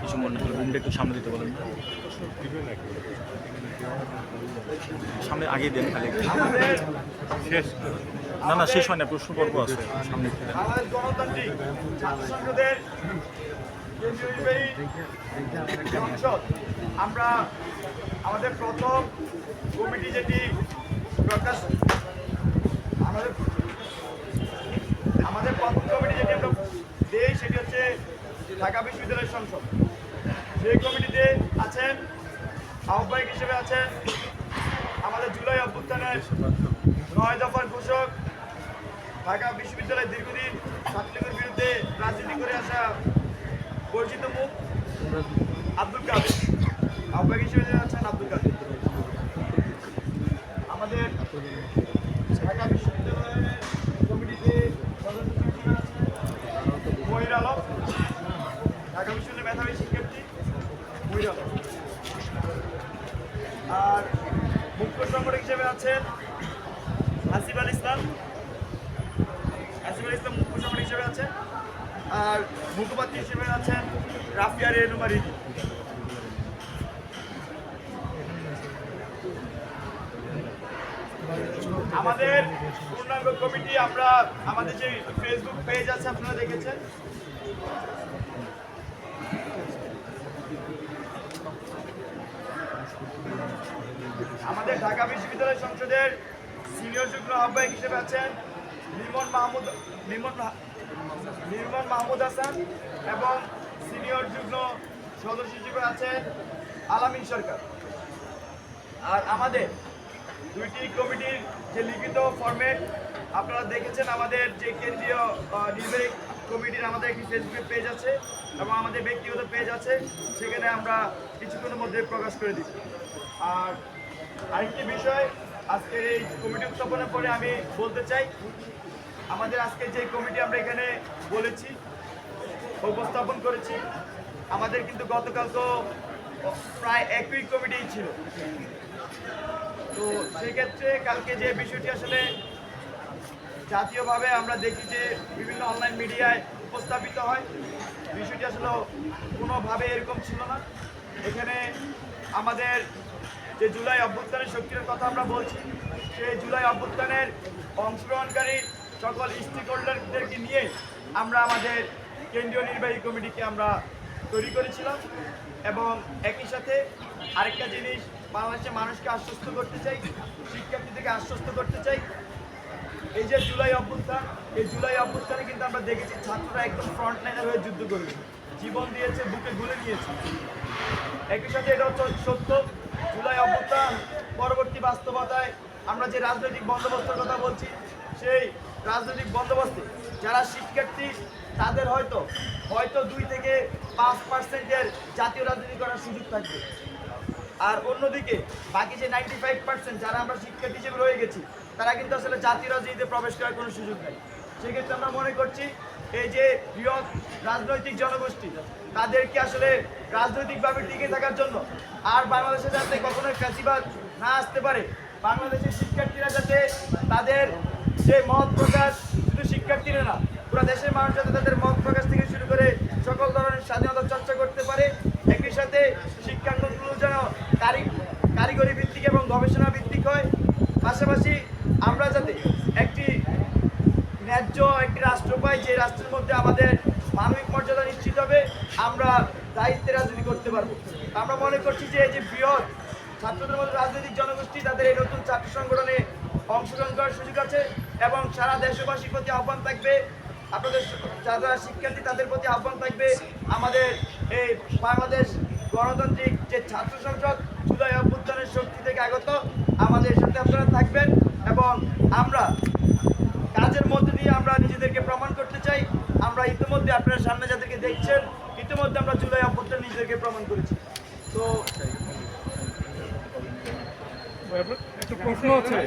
কিছু মনে হলো রুমটা একটু সামনে দিতে বলেন সামনে আগে দেন খালি আমাদের শেষ। না না শেষ হয় না প্রশ্ন পর্ব আছে সামনে আমরা আমাদের প্রথম কমিটি যেটি প্রকাশ আমাদের প্রথম কমিটি যেটি আমরা দেই সেটি হচ্ছে ঢাকা বিশ্ববিদ্যালয়ের সংসদ। সেই কমিটিতে আছেন আহ্বায়ক হিসেবে আছেন আমাদের জুলাই অভ্যুত্থানের নয় দফার ঘোষক, ঢাকা বিশ্ববিদ্যালয় দীর্ঘদিন ছাত্রলীগের বিরুদ্ধে রাজনীতি করে আসা পরিচিত মুখ আব্দুল কাদের। আহ্বায়ক হিসেবে আছেন আব্দুল কাদের। আমাদের ঢাকা বিশ্ববিদ্যালয়ের কমিটিতে সদস্য আলম। ঢাকা বিশ্ববিদ্যালয়ের মেধাবী শিক্ষার্থী। আলম আর মুখ্য সংগঠক হিসেবে আছেন আসিফ আল ইসলাম। আসিফুল ইসলাম মুখ্য সংগঠক হিসেবে আছেন। আর মুখপাত্র হিসেবে আছেন রাফিয়া রেনুমা রিদি আমাদের পূর্ণাঙ্গ কমিটি, আমরা আমাদের যে ফেসবুক পেজ আছে, আপনারা দেখেছেন। ঢাকা বিশ্ববিদ্যালয় সংসদের সিনিয়র যুগ্ম আহ্বায়ক হিসেবে আছেন লিমন মাহমুদ, লিমন নির্মল মাহমুদ হাসান এবং সিনিয়র যুগ্ম সদস্য হিসেবে আছেন আলামিন সরকার। আর আমাদের দুইটি কমিটির যে লিখিত ফরম্যাট আপনারা দেখেছেন আমাদের যে কেন্দ্রীয় নির্বাহী কমিটির আমাদের একটি ফেসবুক পেজ আছে এবং আমাদের ব্যক্তিগত পেজ আছে, সেখানে আমরা কিছুক্ষণের মধ্যে প্রকাশ করে দিচ্ছি। আর আরেকটি বিষয়, আজকের এই কমিটি উত্থাপনের পরে আমি বলতে চাই, আমাদের আজকে যে কমিটি আমরা এখানে বলেছি, উপস্থাপন করেছি, আমাদের কিন্তু গতকাল তো প্রায় একই কমিটি ছিল। তো সেক্ষেত্রে কালকে যে বিষয়টি আসলে জাতীয়ভাবে আমরা দেখি যে বিভিন্ন অনলাইন মিডিয়ায় উপস্থাপিত হয়, বিষয়টি আসলে কোনোভাবে এরকম ছিল না। এখানে আমাদের যে জুলাই অভ্যুত্থানের শক্তির কথা আমরা বলছি, সেই জুলাই অভ্যুত্থানের অংশগ্রহণকারী সকল স্টেক হোল্ডারদেরকে নিয়ে আমরা আমাদের কেন্দ্রীয় নির্বাহী কমিটিকে আমরা তৈরি করেছিলাম এবং একই সাথে আরেকটা জিনিস, বাংলাদেশের মানুষকে আশ্বস্ত করতে চাই শিক্ষার্থীদেরকে আশ্বস্ত করতে চাই। এই যে জুলাই অভ্যুত্থান, এই জুলাই অভ্যুত্থানে কিন্তু আমরা দেখেছি ছাত্ররা একদম ফ্রন্ট লাইনের হয়ে যুদ্ধ করেছে জীবন দিয়েছে, বুকে গুলে নিয়েছে। একই সাথে এটা হচ্ছে সত্য জুলাই অভ্যুত্থান, পরবর্তী বাস্তবতায় আমরা যে রাজনৈতিক বন্দোবস্তের কথা বলছি, সেই রাজনৈতিক বন্দোবস্তে যারা শিক্ষার্থী, তাদের হয়তো হয়তো দুই থেকে পাঁচ পার্সেন্টের জাতীয় রাজনীতি করার সুযোগ থাকবে। আর অন্যদিকে, বাকি যে নাইনটি ফাইভ পার্সেন্ট যারা আমরা শিক্ষার্থী হিসেবে রয়ে গেছি, তারা কিন্তু আসলে জাতীয় রাজনীতিতে প্রবেশ করার কোনো সুযোগ নেই। সেক্ষেত্রে আমরা মনে করছি, এই যে বৃহৎ রাজনৈতিক জনগোষ্ঠী তাদেরকে আসলে রাজনৈতিকভাবে টিকে থাকার জন্য। আর বাংলাদেশে যাতে কখনোই ফ্যাসিবাদ না আসতে পারে, বাংলাদেশের শিক্ষার্থীরা যাতে তাদের যে মত প্রকাশ শুধু শিক্ষার্থীরা না, পুরো দেশের মানুষ যাতে তাদের মত প্রকাশ থেকে শুরু করে সকল ধরনের স্বাধীনতা চর্চা করতে পারে, একই সাথে শিক্ষাঙ্গনগুলো যেন কারি, কারিগরি ভিত্তিক এবং গবেষণা ভিত্তিক হয়। পাশাপাশি আমরা যাতে একটি ন্যায্য একটি রাষ্ট্র পাই, যে রাষ্ট্রের মধ্যে আমাদের মানবিক মর্যাদা নিশ্চিত হবে, আমরা দায়িত্বে রাজনীতি করতে পারব। আমরা মনে করছি যে এই যে বৃহৎ ছাত্রদের মধ্যে রাজনৈতিক জনগোষ্ঠী, তাদের এই নতুন ছাত্র সংগঠনে অংশগ্রহণ করার সুযোগ আছে এবং সারা দেশবাসীর প্রতি আহ্বান থাকবে, আপনাদের যারা শিক্ষার্থী, তাদের প্রতি আহ্বান থাকবে, আমাদের এই বাংলাদেশ গণতান্ত্রিক যে ছাত্র সংসদ, জুলাই অভ্যুত্থানের শক্তি থেকে আগত, আমাদের সাথে আপনারা থাকবেন এবং আমরা কাজের মধ্যে ইতিমধ্যে আপনার সামনে যাদেরকে দেখছেন ইতিমধ্যে আমরা জুলাই অপরটা নিজেদেরকে প্রমাণ করেছি। তো একটু প্রশ্ন আছে।